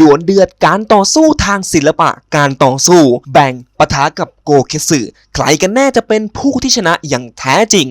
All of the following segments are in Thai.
ดวลเดือดการต่อสู้ทางศิลปะการต่อสู้ แบ่งปะทะกับโกเคสึใครกันแน่จะเป็นผู้ที่ชนะอย่างแท้จริง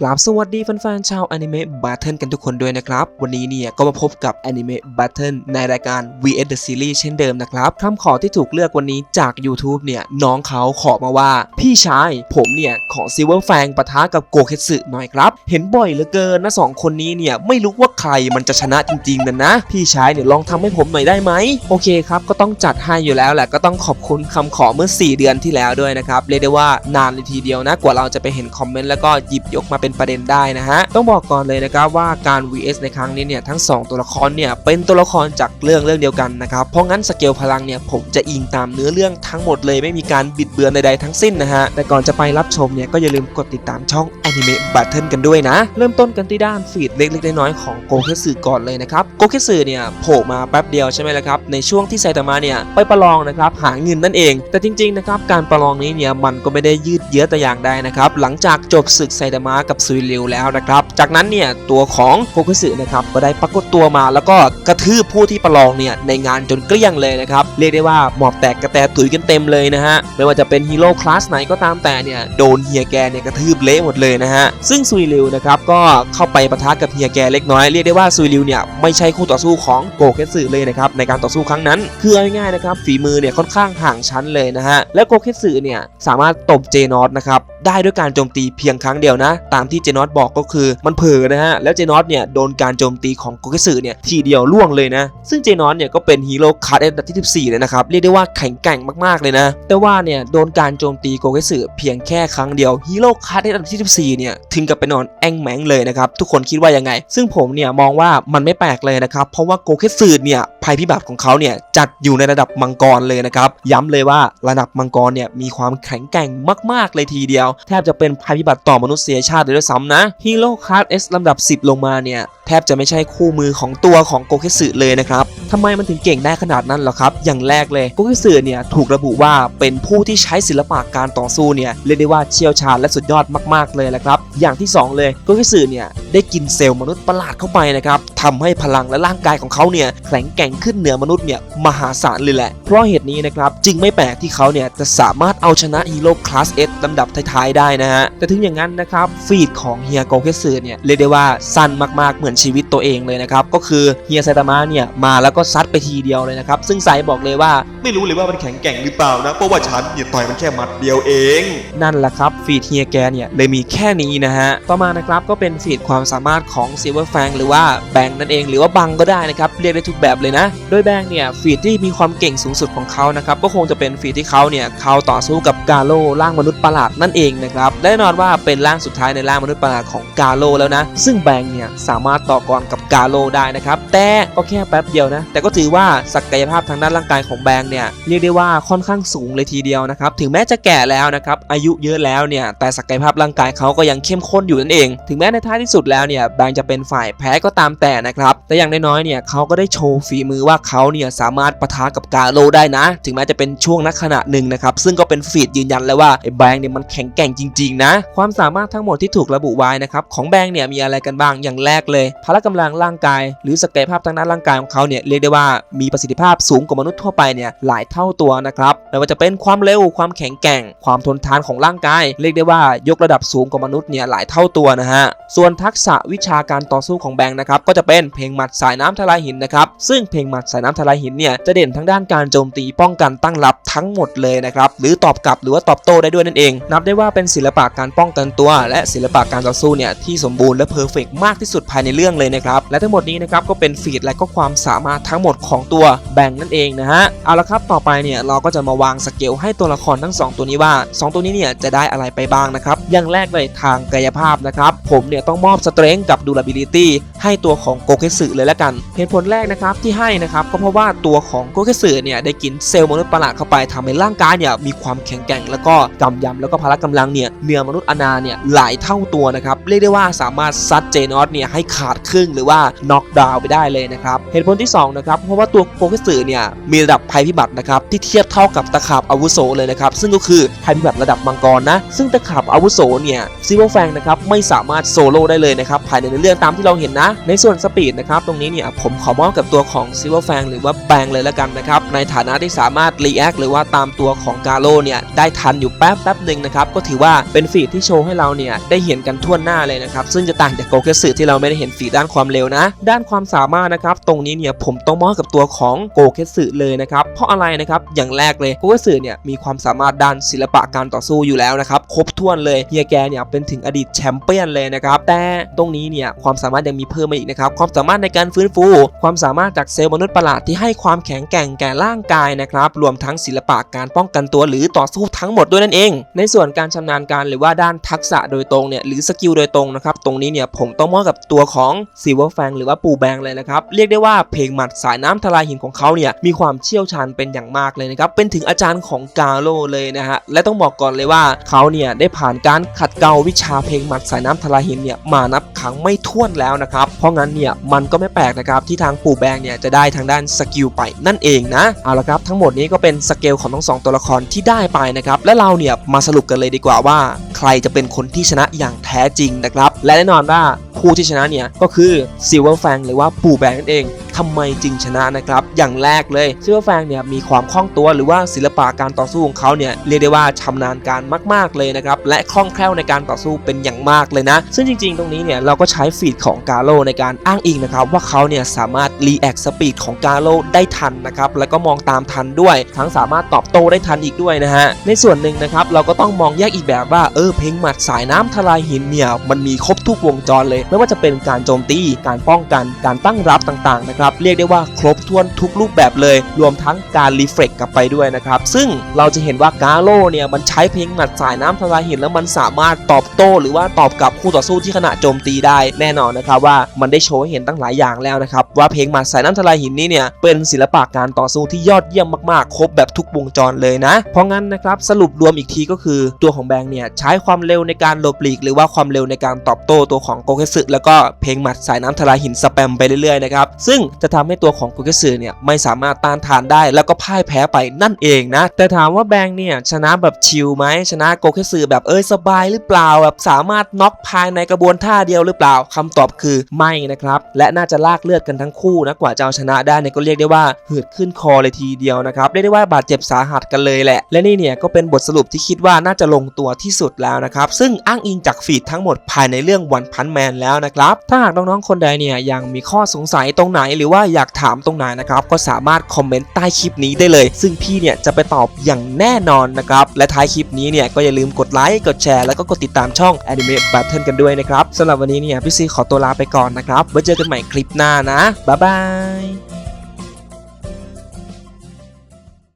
กราบสวัสดีแฟนๆชาวอนิเมะบัตเทิลกันทุกคนด้วยนะครับ วันนี้เนี่ยก็มาพบกับอนิเมะบัตเทิลในรายการ VS The Series เช่นเดิมนะครับคำขอที่ถูกเลือกวันนี้จาก YouTube เนี่ยน้องเขาขอมาว่า พี่ชายผมเนี่ยขอซิลเวอร์แฟงปะทะกับโกเคสึหน่อยครับ เห็นบ่อยเหลือเกินนะสองคนนี้เนี่ยไม่รู้ว่าใครมันจะชนะจริงๆนะนะ พี่ชายเนี่ยลองทำให้ผมหน่อยได้ไหมโอเคครับก็ต้องจัดให้อยู่แล้วแหละก็ต้องขอบคุณคำขอเมื่อ 4 เดือนที่แล้วด้วยนะครับเรียกได้ว่านานเลยทีเดียวนะกว่าเราจะไปเห็นคอมเมนต์แล้วก็หยิบยกมาเป็นประเด็นได้นะฮะต้องบอกก่อนเลยนะครับว่าการ vs ในครั้งนี้เนี่ยทั้ง 2 ตัวละครเนี่ยเป็นตัวละครจากเรื่องเรื่องเดียวกันนะครับเพราะงั้นสเกลพลังเนี่ยผมจะอิงตามเนื้อเรื่องทั้งหมดเลยไม่มีการบิดเบือนใดๆทั้งสิ้นนะฮะแต่ก่อนจะไปรับชมเนี่ยก็อย่าลืมกดติดตามช่อง Anime Battle กันด้วยนะ เริ่มต้นกันที่ด้านฟีดเล็กๆน้อยๆของโกเคสึก่อนเลยนะครับโกเคสึเนี่ยโผล่มาแป๊บเดียวใช่ไหมล่ะครับในช่วงที่ไซตามะเนี่ยไปประลองนะครับหาเงินนั่นเอง แต่จริงๆนะครับการประลองนี้เนี่ยมันก็ไม่ได้ยืดเยื้อแต่อย่างใดนะครับหลังจากจบศึกไซตามะกับซุยริวแล้วนะครับ จากนั้นเนี่ยตัวของโกคุสึนะครับก็ได้ปรากฏตัวมา แล้วก็กระทืบผู้ที่ประลองเนี่ยในงานจนเกลี้ยงเลยนะครับเรียกได้ว่าหมอบแตกกระแตตุยกันเต็มเลยนะฮะไม่ว่าจะเป็นฮีโร่คลาสไหนก็ตามแต่เนี่ยโดนเฮียแกเนี่ยกระทืบเละหมดเลยนะฮะซึ่งซุยริวนะครับก็เข้าไปปะทะกับเฮียแกเล็กน้อยเรียกได้ว่าซุยริวเนี่ยไม่ใช่คู่ต่อสู้ของโกเคสึเลยนะครับในการต่อสู้ครั้งนั้น คือง่ายๆนะครับฝีมือเนี่ยค่อนข้างห่างชั้นเลยนะฮะและโกเคสึเนี่ยสามารถตบเจนอตนะครับได้ด้วยการโจมตีเพียงครั้งเดียวนะตามที่เจนอตบอกก็คือมันเผลอนะฮะแล้วเจนอตเนี่ยโดนการโจมตีของโกเคสึเนี่ยทีเดียวล่วงเลยนะซึ่งเจนอตเนี่ยก็เป็นฮีโร่คัสอันดับที่ 14 เลยนะครับเรียกได้ว่าแข็งแกร่งมากๆเลยนะแต่ว่าเนี่ยโดนการโจมตีโกเคสึเพียงแค่ครั้งเดียวฮีโร่คัสอันดับที่14เนี่ยถึงกับไปนอนแองแมงเลยนะครับทุกคนคิดว่ายังไง ซึ่งผมเนี่ยมองว่ามันไม่แปลกเลยนะครับเพราะว่าโกเคสึเนี่ยภัยพิบัติของเขาเนี่ยจัดอยู่ในระดับมังกรเลยนะครับย้ำเลยว่าระดับมังกรเนี่ยมีความแข็งแกร่งมาก ๆ เลยทีเดียว แทบจะเป็นภัยพิบัติต่อมนุษยชาติเลยด้วยซ้ำนะฮีโร่คัสเอสลำดับ 10 ลงมาเนี่ย แทบจะไม่ใช่คู่มือของตัวของโกเคสึเลยนะครับทำไมมันถึงเก่งได้ขนาดนั้นเหรอครับ อย่างแรกเลยกเคสึเนี่ยถูกระบุว่าเป็นผู้ที่ใช้ศิลปะการต่อสู้เนี่ยเรียกได้ว่าเชี่ยวชาญและสุดยอดมากๆเลยแหละครับ อย่างที่สองเลยกเคสึเนี่ยได้กินเซลล์มนุษย์ประหลาดเข้าไปนะครับทำให้พลังและร่างกายของเขาเนี่ยแข็งแกร่งขึ้นเหนือมนุษย์เนี่ยมหาศาลเลยแหละ เพราะเหตุนี้นะครับจึงไม่แปลกที่เขาเนี่ยจะสามารถเอาชนะฮีโร่คลาส S ลำดับท้ายๆได้นะฮะแต่ถึงอย่างนั้นนะครับฟีดของเฮียโกเคสึเนี่ยเรียกได้ว่าสั้นมากๆเหมือนชีวิตตัวเองเลยนะครับก็คือเฮียไซตามะเนี่ยมาแล้วก็ซัดไปทีเดียวเลยนะครับ ซึ่งไซบอกเลยว่า ไม่รู้เลยว่ามันแข็งแกร่งหรือเปล่านะ เพราะว่าฉันเนี่ยต่อยมันแค่หมัดเดียวเอง นั่นแหละครับฟีดเฮียแกเนี่ยเลยมีแค่นี้นะฮะ ต่อมานะครับก็เป็นฟีดความสามารถของซิลเวอร์แฟงหรือว่าแบงนั่นเองหรือว่าบังก็ได้นะครับเรียกได้ทุกแบบเลยนะ โดยแบงเนี่ยฟีดที่มีความเก่งสูงสุดของเขานะครับก็คงจะเป็นฟีดที่เขาเนี่ยเขาต่อสู้กับกาโลร่างมนุษย์ประหลาดนั่นเองนะครับและแน่นอนว่าเป็นร่างสุดท้ายในร่างมนุษย์ประหลาดของกาโลแล้วนะ ซึ่งแบงเนี่ยสามารถต่อกรกับกาโลได้นะครับแต่ก็แค่แป๊บเดียวนะแต่ก็ถือว่าศักยภาพทางด้านร่างกายของแบงเนี่ยเรียกได้ว่าค่อนข้างสูงเลยทีเดียวนะครับถึงแม้จะแก่แล้วนะครับอายุเยอะแล้วเนี่ยแต่ศักยภาพร่างกายเขาก็ยังเข้มข้นอยู่นั่นเอง ถึงแม้ในท้ายที่สุดแล้วเนี่ยแบงจะเป็นฝ่ายแพ้ก็ตามแต่นะครับแต่อย่างน้อยๆเนี่ยเขาก็ได้โชว์ฝีมือว่าเขาเนี่ยสามารถปะทะกับกาโลได้นะ ถึงแม้จะเป็นช่วงนักขณะหนึ่งนะครับซึ่งก็เป็นฟีดยืนยันแล้วว่าไอ้แบงเนี่ยมันแข็งแกร่งจริงๆนะความสามารถทั้งหมดที่ถูกระบุไว้นะครับของแบงเนี่ยมีอะไรกันบ้างอย่างแรกเลยพละกำลังร่างกาย หรือศักยภาพทางด้านร่างกายของเขาเนี่ยเรียกได้ว่ามีประสิทธิภาพสูงกว่ามนุษย์ทั่วไปเนี่ยหลายเท่าตัวนะครับไม่ว่าจะเป็นความเร็วความแข็งแกร่ง ความทนทานของร่างกาย เรียกได้ว่ายกระดับสูงกว่ามนุษย์เนี่ยหลายเท่าตัวนะฮะส่วนทักษะวิชาการต่อสู้ของแบงค์นะครับก็จะเป็นเพลงหมัดสายน้ำทลายหินนะครับซึ่งเพลงหมัดสายน้ำทลายหินเนี่ยจะเด่นทั้งด้านการโจมตีป้องกันตั้งรับทั้งหมดเลยนะครับหรือตอบกลับหรือว่าตอบโต้ได้ด้วยนั่นเอง นับได้ว่าเป็นศิลปะการป้องกันตัว และศิลปะการต่อสู้เนี่ยที่สมบูรณ์และเพอร์เฟกมากที่สุดภายในเรื่องเลยนะครับและทั้งหมดนี้นะครับก็เป็นฟีดและก็ความสามารถทั้งหมดของตัวแบงนั่นเองนะฮะเอาละครับต่อไปเนี่ยเราก็จะมาวางสเกลให้ตัวละครทั้งสองตัวนี้ว่าสองตัวนี้เนี่ยจะได้อะไรไปบ้างนะครับอย่างแรกเลยทางกายภาพนะครับผมเนี่ยต้องมอบสเตร n งกับดู a b i l i t y ให้ตัวของโกเคสึเลยล้วกันเหตุผลแรกนะครับที่ให้นะครับก็เพราะว่าตัวของโกเคสึเนี่ยได้กินเซลล์มนุษย์ประหลาดเข้าไปทำให้ร่างกายเนี่ยมีความแข็งแกร่งแล้วก็กำยำแล้วก็พละกำลังเนี่ยเหนือมนุษย์อนาเนี่ยหลายเท่าตัวนะครับเรียกได้ว่าสามารถซัดเจนอสเนี่ยให้ขาดครึ่งหรือว่าน็อกดาวน์ไปได้เลยนะครับเหตุผลที่สองนะครับ เพราะว่าตัวโกเกสึเนี่ยมีระดับภัยพิบัตินะครับที่เทียบเท่ากับตะขาบอาวุโสเลยนะครับซึ่งก็คือภัยพิบัติระดับมังกรนะซึ่งตะขาบอาวุโสเนี่ยซิลเวอร์แฟงนะครับไม่สามารถโซโล่ได้เลยนะครับภายในเรื่องตามที่เราเห็นนะ ในส่วนสปีดนะครับตรงนี้เนี่ยผมขอมอบกับตัวของซิลเวอร์แฟงหรือว่าแบงเลยล้วกันนะครับในฐานะที่สามารถรีแอคหรือว่าตามตัวของกาโลเนี่ยได้ทันอยู่แป๊บแป๊บหนึ่งนะครับก็ถือว่าเป็นฟีดที่โชว์ให้เราเนี่ยได้เห็นกันทั่วหน้าเลยนะครับซึ่งจะต่างจากโกเกสึที่เราไม่ได้เห็นฟีดด้านความเร็วนะ ด้านความสามารถนะครับตรงนี้เนี่ยผมต้องมอบกับตัวของโกเกสึเลยนะครับเพราะอะไรนะครับอย่างแรกเลยโกเกสึเนี่ยมีความสามารถด้านศิลปะการต่อสู้อยู่แล้วนะครับครบถ้วนเลยเฮียแกเนี่ยเป็นถึงอดีตแชมเปี้ยนเลยนะครับแต่ตรงนี้เนี่ยความสามารถยังมีเพิ่มมาอีกนะครับความสามารถในการฟื้นฟู ความสามารถจากเซลล์มนุษย์ประหลาดที่ให้ความแข็งแกร่งแก่ร่างกายนะครับรวมทั้งศิลปะการป้องกันตัวหรือต่อสู้ทั้งหมดด้วยนั่นเอง ในส่วนการชำนาญการหรือว่าด้านทักษะโดยตรงเนี่ยหรือสกิลโดยตรงนะครับตรงนี้เนี่ยผมต้องมอบกับตัวของซิลเวอร์แฟงหรือว่าปูแบงเลยนะครับเรียกได้ว่าเพลงหมัดสายน้ำทลายหินของเขาเนี่ยมีความเชี่ยวชาญเป็นอย่างมากเลยนะครับเป็นถึงอาจารย์ของกาโลเลยนะฮะและต้องบอกก่อนเลยว่าเขาเนี่ยได้ผ่านการขัดเกลาวิชาเพลงหมัดสายน้ำทลายหินเนี่ยมานับครั้งไม่ถ้วนแล้วนะครับเพราะงั้นเนี่ยมันก็ไม่แปลกนะครับที่ทางปู่แบงเนี่ยจะได้ทางด้านสกิลไปนั่นเองนะเอาละครับทั้งหมดนี้ก็เป็นสเกลของทั้งสองตัวละครที่ได้ไปนะครับและเราเนี่ยมาสรุปกันเลยดีกว่าว่า ใครจะเป็นคนที่ชนะอย่างแท้จริงนะครับและแน่นอนว่าผู้ที่ชนะเนี่ยก็คือซิลเวอร์แฟงหรือว่าปู่แบงนั่นเอง ทำไมจึงชนะนะครับ อย่างแรกเลยซิลเวอร์แฟงเนี่ยมีความคล่องตัวหรือว่าศิลปะการต่อสู้ของเขาเนี่ยเรียกได้ว่าชำนาญการมาก ๆเลยนะครับ และคล่องแคล่วในการต่อสู้เป็นอย่างมากเลยนะ ซึ่งจริง ๆ ตรงนี้เนี่ยเราก็ใช้ฟีดของกาโลในการอ้างอิงนะครับว่าเขาเนี่ยสามารถรีแอคสปีดของกาโลได้ทันนะครับแล้วก็มองตามทันด้วย ทั้งสามารถตอบโต้ได้ทันอีกด้วยนะฮะในส่วนหนึ่งนะครับเราก็ต้องมองแยกอีกแบบว่าเออเพลงหมัดสายน้ำทลายหินเนี่ยมันมีครบทุกวงจรเลย ไม่ว่าจะเป็นการโจมตีการป้องกันการตั้งรับต่างๆนะครับับเรียกได้ว่าครบถ้วนทุกรูปแบบเลย รวมทั้งการรีเฟล็กกลับไปด้วยนะครับ ซึ่งเราจะเห็นว่ากาโลเนี่ยมันใช้เพลงหมัดสายน้ำทลายหินแล้วมันสามารถตอบโต้ หรือว่าตอบกลับคู่ต่อสู้ที่ขณะโจมตีได้แน่นอนนะครับว่ามันได้โชว์ให้เห็นตั้งหลายอย่างแล้วนะครับว่าเพลงหมัดสายน้ำทลายหินนี้เนี่ยเป็นศิลปะการต่อสู้ที่ยอดเยี่ยมมากๆ ครบแบบทุกวงจรเลยนะ เพราะงั้นนะครับสรุปรวมอีกทีก็คือตัวของแบงค์เนี่ยใช้ความเร็วในการหลบหลีก หรือว่าความเร็วในการตอบโต้ตัวของโกเกสึแล้วก็เพลงหมัดสายน้ำทลายหินสแปมไปเรื่อยๆนะครับซึ่งจะทำให้ตัวของโกเกสึเนี่ยไม่สามารถต้านทานได้ แล้วก็พ่ายแพ้ไปนั่นเองนะ แต่ถามว่าแบงค์เนี่ยชนะแบบชิลไหมชนะโกเกสึแบบเอ้ยสบายหรือเปล่าแบบสามารถน็อกภายในกระบวนท่าเดียวหรือเปล่าคำตอบคือไม่นะครับ และน่าจะลากเลือดกันทั้งคู่นะกว่าจะเอาชนะได้เนี่ยก็เรียกได้ว่าหืดขึ้นคอเลยทีเดียวนะครับเรียกได้ว่าบาดเจ็บสาหัสกันเลยแหละ และนี่เนี่ยก็เป็นบทสรุปที่คิดว่าน่าจะลงตัวที่สุดแล้วนะครับซึ่งอ้างอิงจากฟีดทั้งหมดภายในเรื่องวันพันแมนแล้วนะครับถ้าหากน้องๆคนใดเนี่ยยังมีข้อสงสัยตรงไหนหรือว่าอยากถามตรงไหนนะครับก็สามารถคอมเมนต์ใต้คลิปนี้ได้เลย ซึ่งพี่เนี่ยจะไปตอบอย่างแน่นอนนะครับและท้ายคลิปนี้เนี่ยก็อย่าลืมกดไลค์กดแชร์แล้วก็กดติดตามช่อง Anime Battle กันด้วยนะครับสำหรับวันนี้เนี่ยพี่ซีขอตัวลาไปก่อนนะครับไว้เจอกันใหม่คลิปหน้านะบ๊ายบาย